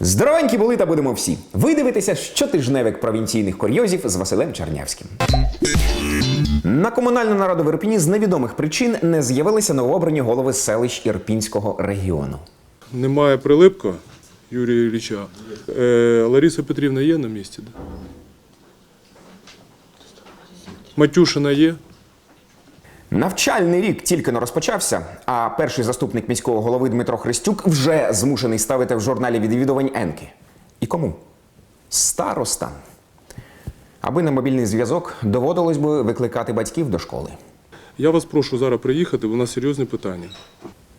Здоровенькі були та будемо всі. Ви дивитеся щотижневик провінційних курйозів з Василем Чернявським. На комунальну нараду в Ірпіні з невідомих причин не з'явилися новообрані голови селищ Ірпінського регіону. Немає Прилипко Юрія Ілліча. Е, Лариса Петрівна є на місці? Матюшина є. Навчальний рік тільки не розпочався, а перший заступник міського голови Дмитро Христюк вже змушений ставити в журналі відвідувань Енки. І кому? Старостам. Аби на мобільний зв'язок доводилось би викликати батьків до школи. Я вас прошу зараз приїхати, бо у нас серйозне питання.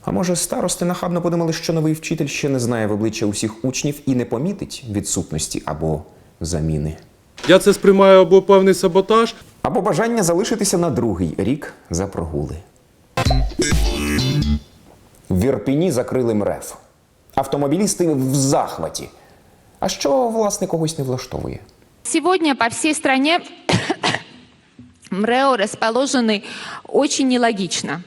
А може, старости нахабно подумали, що новий вчитель ще не знає в обличчя усіх учнів і не помітить відсутності або заміни, Я це сприймаю або певний саботаж, або бажання залишитися на другий рік за прогули. В Ірпіні закрили МРЕФ. Автомобілісти в захваті. А що, власне, когось не влаштовує? Сегодня по всей стране МРЭО расположены очень нелогично.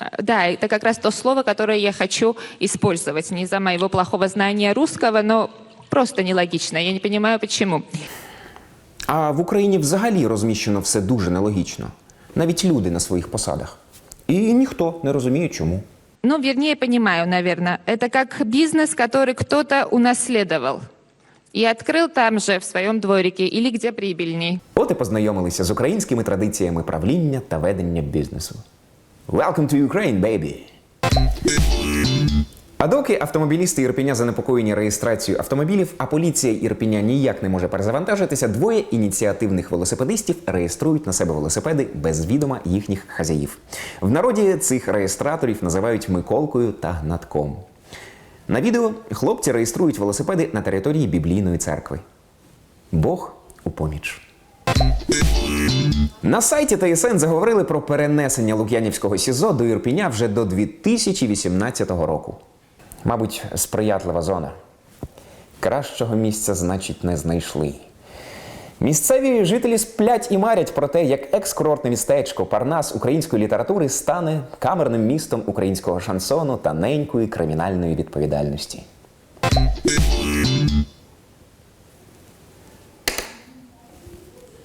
Э, Да, это как раз то слово, которое я хочу использовать. Не из-за моего плохого знания русского, но просто нелогично. Я не понимаю, почему. А в Україні взагалі розміщено все дуже нелогічно. Навіть люди на своїх посадах. І ніхто не розуміє, чому. Ну, вернее, понимаю, наверное. Это как бизнес, который кто-то унаследовал. И открыл там же, в своем дворике, или где прибыльней. От і познайомилися з українськими традиціями правління та ведення бізнесу. Welcome to Ukraine, baby! А доки автомобілісти Ірпеня занепокоєні реєстрацією автомобілів, а поліція Ірпеня ніяк не може перезавантажитися, двоє ініціативних велосипедистів реєструють на себе велосипеди без відома їхніх хазяїв. В народі цих реєстраторів називають Миколкою та Гнатком. На відео хлопці реєструють велосипеди на території біблійної церкви. Бог у поміч. На сайті ТСН заговорили про перенесення Лук'янівського СІЗО до Ірпіня вже до 2018 року. Мабуть, сприятлива зона. Кращого місця, значить, не знайшли. Місцеві жителі сплять і марять про те, як екскурортне містечко Парнас української літератури стане камерним містом українського шансону та ненької кримінальної відповідальності.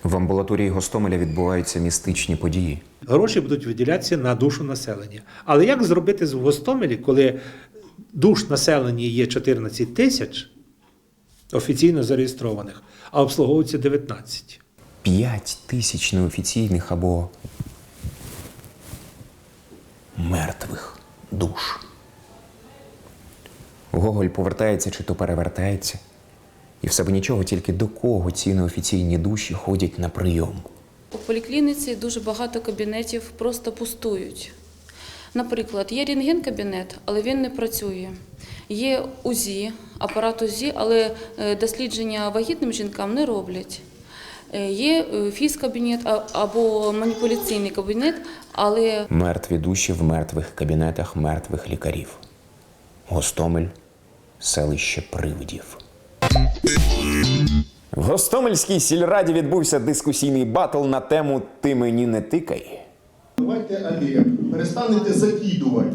В амбулаторії Гостомеля відбуваються містичні події. Гроші будуть виділятися на душу населення. Але як зробити в Гостомелі, коли душ населення є 14 тисяч офіційно зареєстрованих, а обслуговується 19? 5 тисяч неофіційних або мертвих душ. Гоголь повертається чи то перевертається. І все б нічого, тільки до кого ці неофіційні душі ходять на прийом. У поліклініці дуже багато кабінетів просто пустують. Наприклад, є рентген-кабінет, але він не працює. Є УЗІ, апарат УЗІ, але е, дослідження вагітним жінкам не роблять. Е, Є е, фізкабінет або маніпуляційний кабінет, але Мертві душі в мертвих кабінетах мертвих лікарів. Гостомель селище привидів. В Гостомельській сільраді відбувся дискусійний батл на тему Ти мені не тикай. Давайте, Олег, перестанете закидувати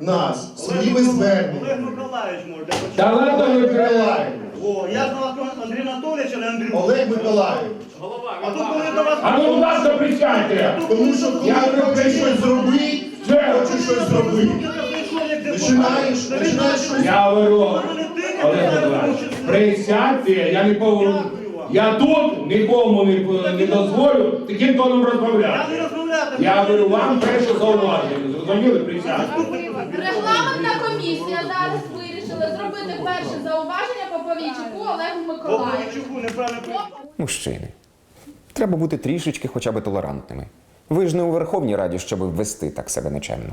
нас своїми зверненнями. Олег Миколаївич може. для початку. Олег Миколаївич, О, я знав Андрій Анатолійович, але Андрій Олег Миколаївич, А тут коли до вас... А ну, будь ласка, присядьте! тому що коли Я хочеш щось зробити, хочеш щось зробити. Починаєш, починаєш щось Я говорю, Олег Миколаївич, присядьте, я не повинен. Я тут нікому не, не дозволю таким тоном Я не розмовляти. Я говорю, вам перше зауваження. Зрозуміли, присядьте. Регламентна комісія зараз вирішила зробити перше зауваження Поповійчуку Олегу Миколаївичу. Мужчини. Треба бути трішечки хоча б толерантними. Ви ж не у Верховній Раді, щоб ввести так себе нечемно.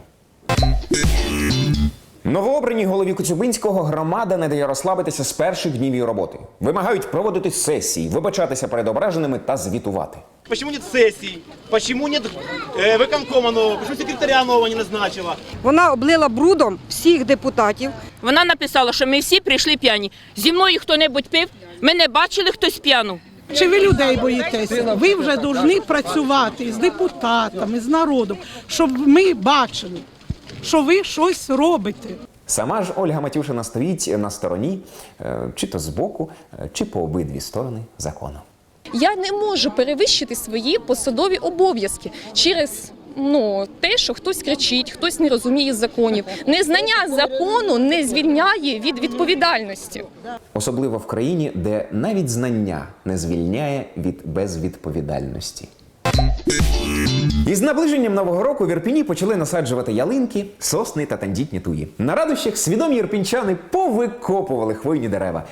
Новообраній голові Коцюбинського громада не дає розслабитися з перших днів її роботи. Вимагають проводити сесії, вибачатися перед ображеними та звітувати. Почему нет сессий? Почему нет э, выконкома нового? Почему секретаря нового не назначила? Вона облила брудом всіх депутатів. Вона написала, що ми всі прийшли п'яні. Зі мною хто-небудь пив, ми не бачили хтось п'яну. Чи ви людей боїтеся? Ви вже повинні працювати з депутатами, з народом, щоб ми бачили. Що ви щось робите. Сама ж Ольга Матюшина стоїть на стороні, е, чи то збоку, е, чи по обидві сторони закону. Я не можу перевищити свої посадові обов'язки через ну те, що хтось кричить, хтось не розуміє законів. Незнання закону не звільняє від відповідальності. Особливо в країні, де навіть знання не звільняє від безвідповідальності. Із наближенням нового року в Ірпіні почали насаджувати ялинки, сосни та тандітні туї. На радощах свідомі ірпінчани повикопували хвойні дерева,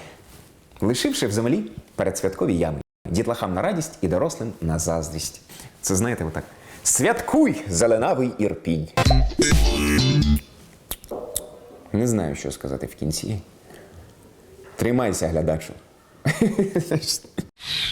лишивши в землі передсвяткові ями. Дітлахам на радість і дорослим на заздрість. Це знаєте, отак. Святкуй, зеленавий ірпінь. Не знаю, що сказати в кінці. Тримайся, глядачу.